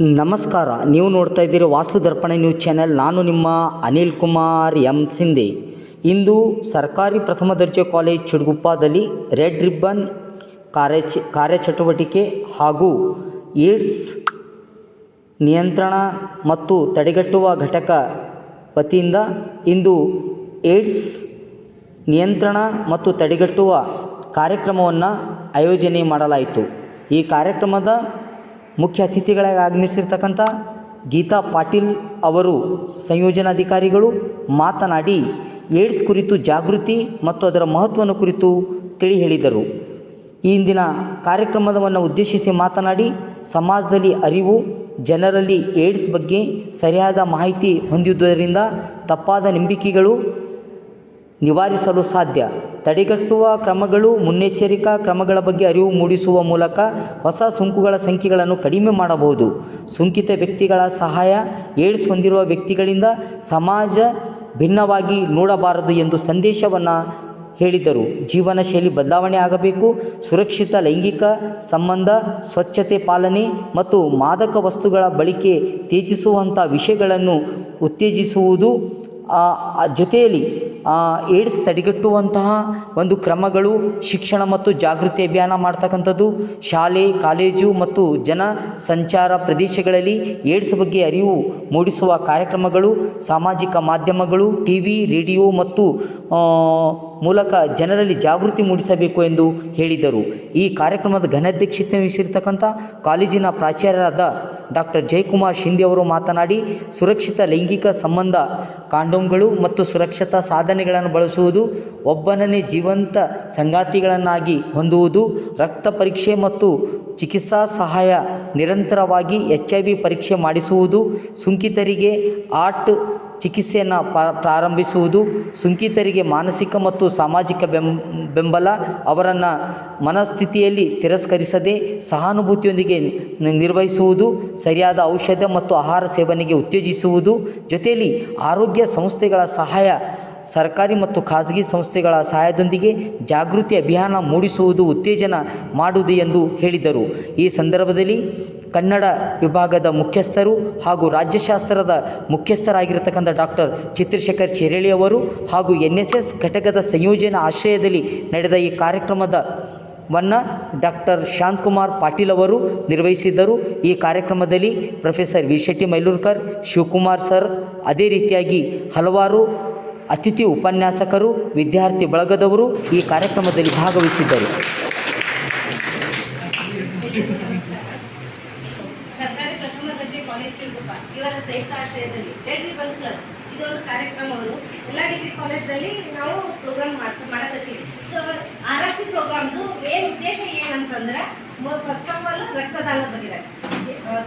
ನಮಸ್ಕಾರ. ನೀವು ನೋಡ್ತಾ ಇದ್ದೀರಿ ವಾಸ್ತು ದರ್ಪಣ ನ್ಯೂಸ್ ಚಾನೆಲ್. ನಾನು ನಿಮ್ಮ ಅನಿಲ್ ಕುಮಾರ್ ಎಂ ಸಿಂಧೆ. ಇಂದು ಸರ್ಕಾರಿ ಪ್ರಥಮ ದರ್ಜೆ ಕಾಲೇಜ್ ಚಿಡುಗುಪ್ಪದಲ್ಲಿ ರೆಡ್ ರಿಬ್ಬನ್ ಕಾರ್ಯ ಕಾರ್ಯಚಟುವಟಿಕೆ ಹಾಗೂ ಏಡ್ಸ್ ನಿಯಂತ್ರಣ ಮತ್ತು ತಡೆಗಟ್ಟುವ ಘಟಕ ವತಿಯಿಂದ ಇಂದು ಏಡ್ಸ್ ನಿಯಂತ್ರಣ ಮತ್ತು ತಡೆಗಟ್ಟುವ ಕಾರ್ಯಕ್ರಮವನ್ನು ಆಯೋಜನೆ ಮಾಡಲಾಯಿತು. ಈ ಕಾರ್ಯಕ್ರಮದ ಮುಖ್ಯ ಅತಿಥಿಗಳಾಗಿ ಆಗಮಿಸಿರ್ತಕ್ಕಂಥ ಗೀತಾ ಪಾಟೀಲ್ ಅವರು ಸಂಯೋಜನಾಧಿಕಾರಿಗಳು ಮಾತನಾಡಿ, ಏಡ್ಸ್ ಕುರಿತು ಜಾಗೃತಿ ಮತ್ತು ಅದರ ಮಹತ್ವವನ್ನು ಕುರಿತು ತಿಳಿ ಹೇಳಿದರು ಈ ಇಂದಿನ ಕಾರ್ಯಕ್ರಮವನ್ನು ಉದ್ದೇಶಿಸಿ ಮಾತನಾಡಿ, ಸಮಾಜದಲ್ಲಿ ಅರಿವು, ಜನರಲ್ಲಿ ಏಡ್ಸ್ ಬಗ್ಗೆ ಸರಿಯಾದ ಮಾಹಿತಿ ಹೊಂದಿದ್ದುದರಿಂದ ತಪ್ಪಾದ ನಂಬಿಕೆಗಳು ನಿವಾರಿಸಲು ಸಾಧ್ಯ. ತಡೆಗಟ್ಟುವ ಕ್ರಮಗಳು, ಮುನ್ನೆಚ್ಚರಿಕಾ ಕ್ರಮಗಳ ಬಗ್ಗೆ ಅರಿವು ಮೂಡಿಸುವ ಮೂಲಕ ಹೊಸ ಸೋಂಕುಗಳ ಸಂಖ್ಯೆಗಳನ್ನು ಕಡಿಮೆ ಮಾಡಬಹುದು. ಸೋಂಕಿತ ವ್ಯಕ್ತಿಗಳ ಸಹಾಯ ಏಡ್ಸ್ ಹೊಂದಿರುವ ವ್ಯಕ್ತಿಗಳಿಂದ ಸಮಾಜ ಭಿನ್ನವಾಗಿ ನೋಡಬಾರದು ಎಂದು ಸಂದೇಶವನ್ನು ಹೇಳಿದರು. ಜೀವನ ಶೈಲಿ ಬದಲಾವಣೆ ಆಗಬೇಕು. ಸುರಕ್ಷಿತ ಲೈಂಗಿಕ ಸಂಬಂಧ, ಸ್ವಚ್ಛತೆ ಪಾಲನೆ ಮತ್ತು ಮಾದಕ ವಸ್ತುಗಳ ಬಳಕೆ ತ್ಯಜಿಸುವಂಥ ವಿಷಯಗಳನ್ನು ಉತ್ತೇಜಿಸುವುದು ಜೊತೆಯಲ್ಲಿ ಏಡ್ಸ್ ತಡೆಗಟ್ಟುವಂತಹ ಒಂದು ಕ್ರಮಗಳು ಶಿಕ್ಷಣ ಮತ್ತು ಜಾಗೃತಿ ಅಭಿಯಾನ ಮಾಡ್ತಕ್ಕಂಥದ್ದು. ಶಾಲೆ, ಕಾಲೇಜು ಮತ್ತು ಜನ ಸಂಚಾರ ಪ್ರದೇಶಗಳಲ್ಲಿ ಏಡ್ಸ್ ಬಗ್ಗೆ ಅರಿವು ಮೂಡಿಸುವ ಕಾರ್ಯಕ್ರಮಗಳು, ಸಾಮಾಜಿಕ ಮಾಧ್ಯಮಗಳು ಟಿ ರೇಡಿಯೋ ಮತ್ತು ಮೂಲಕ ಜನರಲ್ಲಿ ಜಾಗೃತಿ ಮೂಡಿಸಬೇಕು ಎಂದು ಹೇಳಿದರು. ಈ ಕಾರ್ಯಕ್ರಮದ ಘನಾಧ್ಯಕ್ಷತೆ ವಹಿಸಿರ್ತಕ್ಕಂಥ ಕಾಲೇಜಿನ ಪ್ರಾಚಾರ್ಯರಾದ ಡಾಕ್ಟರ್ ಜಯಕುಮಾರ್ ಶಿಂದೆ ಅವರು ಮಾತನಾಡಿ, ಸುರಕ್ಷಿತ ಲೈಂಗಿಕ ಸಂಬಂಧ ಕಾಂಡೋಮ್ಗಳು ಮತ್ತು ಸುರಕ್ಷತಾ ಸಾಧನೆಗಳನ್ನು ಬಳಸುವುದು ಒಬ್ಬನನ್ನೇ ಜೀವಂತ ಸಂಗಾತಿಗಳನ್ನಾಗಿ ಹೊಂದುವುದು, ರಕ್ತ ಪರೀಕ್ಷೆ ಮತ್ತು ಚಿಕಿತ್ಸಾ ಸಹಾಯ ನಿರಂತರವಾಗಿ ಎಚ್ ಐ ವಿ ಪರೀಕ್ಷೆ ಮಾಡಿಸುವುದು, ಸೋಂಕಿತರಿಗೆ ಆರ್ಟ್ ಚಿಕಿತ್ಸೆಯನ್ನು ಪ್ರಾರಂಭಿಸುವುದು ಸೋಂಕಿತರಿಗೆ ಮಾನಸಿಕ ಮತ್ತು ಸಾಮಾಜಿಕ ಬೆಂಬಲ ಅವರನ್ನು ಮನಸ್ಥಿತಿಯಲ್ಲಿ ತಿರಸ್ಕರಿಸದೆ ಸಹಾನುಭೂತಿಯೊಂದಿಗೆ ನಿರ್ವಹಿಸುವುದು, ಸರಿಯಾದ ಔಷಧ ಮತ್ತು ಆಹಾರ ಸೇವನೆಗೆ ಉತ್ತೇಜಿಸುವುದು, ಜೊತೆಯಲ್ಲಿ ಆರೋಗ್ಯ ಸಂಸ್ಥೆಗಳ ಸಹಾಯ, ಸರ್ಕಾರಿ ಮತ್ತು ಖಾಸಗಿ ಸಂಸ್ಥೆಗಳ ಸಹಾಯದೊಂದಿಗೆ ಜಾಗೃತಿ ಅಭಿಯಾನ ಮೂಡಿಸುವುದು ಉತ್ತೇಜನ ಮಾಡುವುದು ಎಂದು ಹೇಳಿದರು. ಈ ಸಂದರ್ಭದಲ್ಲಿ ಕನ್ನಡ ವಿಭಾಗದ ಮುಖ್ಯಸ್ಥರು ಹಾಗೂ ರಾಜ್ಯಶಾಸ್ತ್ರದ ಮುಖ್ಯಸ್ಥರಾಗಿರತಕ್ಕಂಥ ಡಾಕ್ಟರ್ ಚಿತ್ರಶೇಖರ್ ಚೆರಳಿ ಅವರು ಹಾಗೂ ಎನ್ ಎಸ್ ಎಸ್ ಘಟಕದ ಸಂಯೋಜನಾ ಆಶ್ರಯದಲ್ಲಿ ನಡೆದ ಈ ಕಾರ್ಯಕ್ರಮದ ವನ್ನ ಡಾಕ್ಟರ್ ಶಾಂತಕುಮಾರ್ ಪಾಟೀಲ್ ಅವರು ನಿರ್ವಹಿಸಿದ್ದರು. ಈ ಕಾರ್ಯಕ್ರಮದಲ್ಲಿ professor V Shetty Mylurkar, Shivakumar sir, ಅದೇ ರೀತಿಯಾಗಿ ಹಲವಾರು ಅತಿಥಿ ಉಪನ್ಯಾಸಕರು, ವಿದ್ಯಾರ್ಥಿ ಬಳಗದವರು ಈ ಕಾರ್ಯಕ್ರಮದಲ್ಲಿ ಭಾಗವಹಿಸಿದ್ದರು ಸರ್ಕಾರಿ ಪ್ರಥಮ ದರ್ಜೆ ಕಾಲೇಜ್ ಚಿಡುಗುಪ್ಪ ಇವರ ಸಂಯುಕ್ತ ಆಶ್ರಯದಲ್ಲಿ ರೆಡ್ ರಿಬನ್ ಕ್ಲಬ್ ಇದೊಂದು ಕಾರ್ಯಕ್ರಮವನ್ನು ಎಲ್ಲ ಡಿಗ್ರಿ ಕಾಲೇಜ್ನಲ್ಲಿ ನಾವು ಪ್ರೋಗ್ರಾಮ್ ಮಾಡ್ತಾ ಮಾಡಕತ್ತೀವಿ. ಆರ್ ಆರ್ ಸಿ ಪ್ರೋಗ್ರಾಮ್ದು ಮೇನ್ ಉದ್ದೇಶ ಏನಂತಂದ್ರೆ ಫಸ್ಟ್ ಆಫ್ ಆಲ್ ರಕ್ತದಾನ ಬಗ್ಗೆ.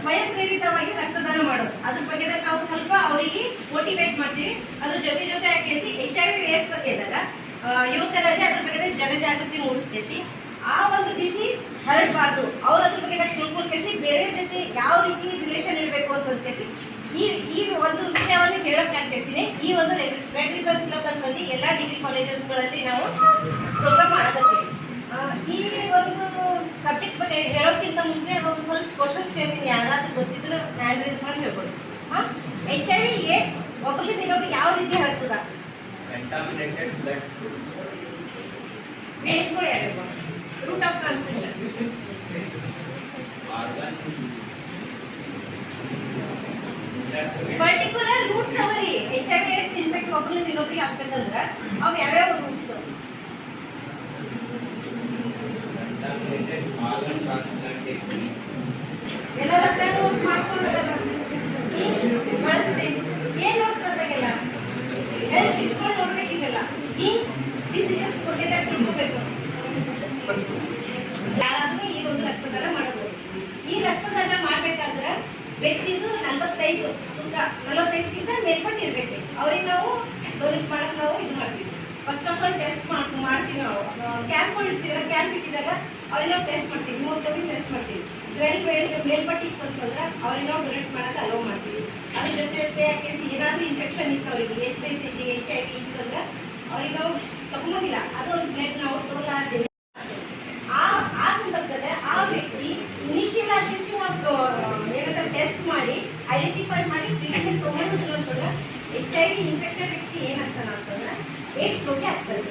ಸ್ವಯಂ ಪ್ರೇರಿತವಾಗಿ ರಕ್ತದಾನ ಮಾಡೋದು. ಅದ್ರ ಬಗ್ಗೆ ನಾವು ಸ್ವಲ್ಪ ಅವರಿಗೆ ಮೋಟಿವೇಟ್ ಮಾಡ್ತೀವಿ. ಅದ್ರ ಜೊತೆ ಜೊತೆ ಹಾಕೇಸಿ ಎಚ್ ಐ ವಿ ಏಡ್ಸ್ ಬಗ್ಗೆ ಇದ್ದಾಗ ಯುವಕರಲ್ಲಿ ಅದ್ರ ಬಗ್ಗೆ ಜನಜಾಗೃತಿ ಮೂಡಿಸ್ಕೇಸಿ. ಆ ಒಂದು ಡಿಸೀಸ್ ಹರಡಬಾರ್ದು. ಅವ್ರ ಅದ್ರ ಬಗ್ಗೆ ತಿಳ್ಕೊಳ್ಕೇಸಿ, ಬೇರೆ ಜೊತೆ ಯಾವ ರೀತಿ ರಿಲೇಷನ್ ಇರಬೇಕು ಅಂತ ಕೇಸಿ ಈ ಈ ಒಂದು ವಿಷಯವನ್ನು ಹೇಳೋಕ್ಕಾಗ್ತೇಸಿನೇ ಈ ಒಂದು ರೆಡ್ ರಿಬನ್ ಕ್ಲಬ್ ಅಂತಂದು ಎಲ್ಲ ಡಿಗ್ರಿ ಕಾಲೇಜಸ್ಗಳಲ್ಲಿ ನಾವು ಪ್ರೋಗ್ರಾಮ್ ಮಾಡಕತ್ತೀವಿ. ಈ ಒಂದು ಸಬ್ಜೆಕ್ಟ್ ಬಗ್ಗೆ ಹೇಳೋಕ್ಕಿಂತ ಮುಂಚೆ ಒಂದು ಸ್ವಲ್ಪ ಕ್ವಶನ್ಸ್ ಕೇಳ್ತೀನಿ. ಯಾರಾದ್ರೂ ಗೊತ್ತಿದ್ರು ಹ್ಯಾಂಡ್ ರೇಸ್ ಮಾಡಿ ಹೇಳ್ಬೋದು. ಹಾಂ ಎಚ್ ಐ ವಿ ಏಡ್ಸ್ ಒಬ್ಬರಿಂದ ಇನ್ನೊಬ್ರಿಗೆ ಯಾವ ರೀತಿ ಹರಡ್ತದ? Flow. ಬೇಯಿಸ್ಕೊಳ್ಳಿ ಯಾರು route of transmission particular routes ಅವರಿ. H I V AIDS infect ಒಬ್ಬರಿಂದ ಇನ್ನೊಬ್ರಿಗೆ ಆಗ್ಬೇಕಂದ್ರ ಅವು ಯಾವ್ಯಾವ ರೂಟ್ಸ್ ಏನ್ ಇಸ್ಕೊಂಡು ಕೊಟ್ಟಿದ್ದಾಗ ತಿಳ್ಕೋಬೇಕು. ಯಾರಾದ್ರೂ ಈ ಒಂದು ರಕ್ತದಾನ ಮಾಡಬಹುದು. ಈ ರಕ್ತದಾನ ಮಾಡ್ಬೇಕಾದ್ರೆ ವ್ಯಕ್ತಿದು ನಲವತ್ತೈದು ನಲವತ್ತೈದಕ್ಕಿಂತ ಮೇಲ್ಪಟ್ಟಿರ್ಬೇಕು. ಅವ್ರಿಗೆ ನಾವು ಡೊನೇಟ್ ಮಾಡಕ್ಕೆ ನಾವು ಇದು ಮಾಡ್ತೀವಿ. ಫಸ್ಟ್ ಆಫ್ ಆಲ್ ಟೆಸ್ಟ್ ಮಾಡ್ತೀವಿ ನಾವು. ಕ್ಯಾಂಪ್ಗಳು ಇರ್ತೀವಿ ಕ್ಯಾಂಪ್ ಇಟ್ಟಿದಾಗ ಅವ್ರಿಗೆ ನಾವು ಟೆಸ್ಟ್ ಮಾಡ್ತೀವಿ. ಹಿಮೋಗ್ಲೋಬಿನ್ ಟೆಸ್ಟ್ ಮಾಡ್ತೀವಿ. ಟ್ವೆಲ್ ಟ್ವೆಲ್ ಮೇಲ್ಪಟ್ಟು ಇತ್ತು ಅಂತಂದ್ರೆ ಅವ್ರಿಗೆ ನಾವು ಡೊನೇಟ್ ಮಾಡೋಕೆ ಅಲೋ ಮಾಡ್ತೀವಿ. ಅದ್ರ ಜೊತೆ ಜೊತೆ ಕೇಸಿ ಏನಾದ್ರೂ ಇನ್ಫೆಕ್ಷನ್ ಇತ್ತು ಅವರಿಗೆ H B C G H I V ಇತ್ತಂದ್ರೆ ಅವ್ರಿಗೆ ನಾವು ತಗೊಂಬೋದಿಲ್ಲ ಅದು ಒಂದು ಬ್ಲಡ್ ನಾವು ತೋಲಾರ್ತೀವಿ ಆ ಆ ಸಂದರ್ಭದಲ್ಲಿ ಆ ವ್ಯಕ್ತಿ ಇನಿಷಿಯಲ್ ಆಗಿ ನಾವು ಏನಂತ ಟೆಸ್ಟ್ ಐ ವಿ ಇನ್ಫೆಕ್ಟೆಡ್ ವ್ಯಕ್ತಿ ಏನಾಗ್ತಾನೆ ಅಂತಂದ್ರೆ ಏಡ್ಸ್ ರೋಗಿ ಆಗ್ತಾರೆ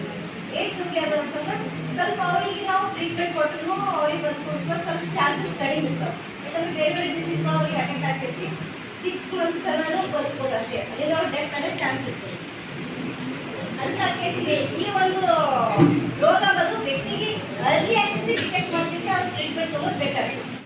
ಏಡ್ಸ್ ರೋಗಿ ಆದ ಅಂತಂದ್ರೆ ಸ್ವಲ್ಪ ಅವರಿಗೆ ನಾವು ಟ್ರೀಟ್ಮೆಂಟ್ ಕೊಟ್ಟರು ಅವ್ರಿಗೆ ಬದುಕಿಸೋ ಸ್ವಲ್ಪ ಚಾನ್ಸಸ್ ಕಡಿಮೆ ಇರ್ತಾವೆ ಯಾಕಂದ್ರೆ ಬೇರೆ ಬೇರೆ ಡಿಸೀಸ್ ಅವ್ರಿಗೆ ಅಟೆಂಡ್ ಆಗ್ತೈತಿ ಸಿಕ್ಸ್ ಮಂತ್ ತನಕ ಬದುಕೋದು ಅಷ್ಟೇ. ಅದೇನೋ ಡೆತ್ ಅನ್ನೋ ಚಾನ್ಸ್ ಇರ್ತದೆ ಅಂತ ಕೇಸಿಗೆ ಈ ಒಂದು ರೋಗ ಬಂದು ವ್ಯಕ್ತಿಗೆ ಅರ್ಲಿ ಆಗಿ ಡಿಟೆಕ್ಟ್ ಮಾಡಿಸಿ ಅವ್ರು ಟ್ರೀಟ್ಮೆಂಟ್ ತಗೋದು ಬೆಟರ್